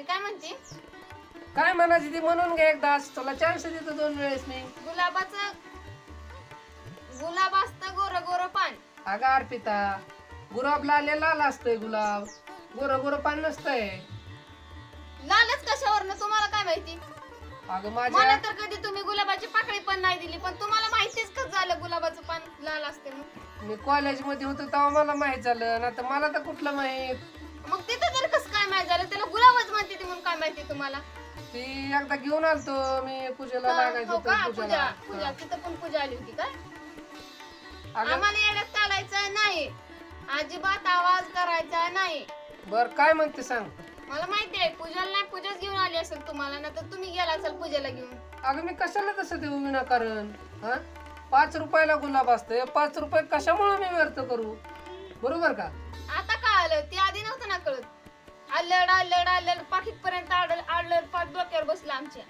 मी काय म्हणते? काय म्हणायची ती? म्हणून घे एकदा. तुला चान्स देतो दोन वेळेस मी. गुलाबाचं गुलाब असतं गोर गोर पान. अगं अर्पिता गुलाब लाल लाल असतंय गुलाब. गोर गोर पान नसतंय. लालच कशावरनं? तुम्हाला काय माहिती? अगं मला माझ्या तर कधी तुम्ही गुलाबाची पाकळी पण नाही दिली पण तुम्हाला माहितीच कसं झालं गुलाबाचं पान लाल असते मग मी कॉलेजमध्ये होतो तेव्हा मला माहीत झालं ना तर मला तर कुठलं माहीत? मग तिथं तर कसं काय माहीत झालं? त्याला गुलाबच म्हणते ती म्हणून काय माहिती तुम्हाला? ती एकदा घेऊन आलतो मी पूजेला लागायचं हो का? होतं पूजा पूजाला पूजा तिथं पण पूजा आली होती काय? अगं. आम्हाला येड्यात चालायचं नाही. अजिबात आवाज करायचा नाही. बर काय म्हणते सांग? मला माहिती आहे पूजाला नाही पूजाच घेऊन आली असेल तुम्हाला ना तर तुम्ही गेला असाल पूजेला घेऊन. अगं मी कशाला तसं देऊ विनाकारण? हा? पाच रुपयाला गुलाब असतंय पाच रुपये कशामुळे मी व्यर्थ करू? बरोबर का? आता काय आलं? ते आधी आलड आलड पाकिट पर्यंत आडल आडलड पाठ डोक्यावर बसलं आमच्या.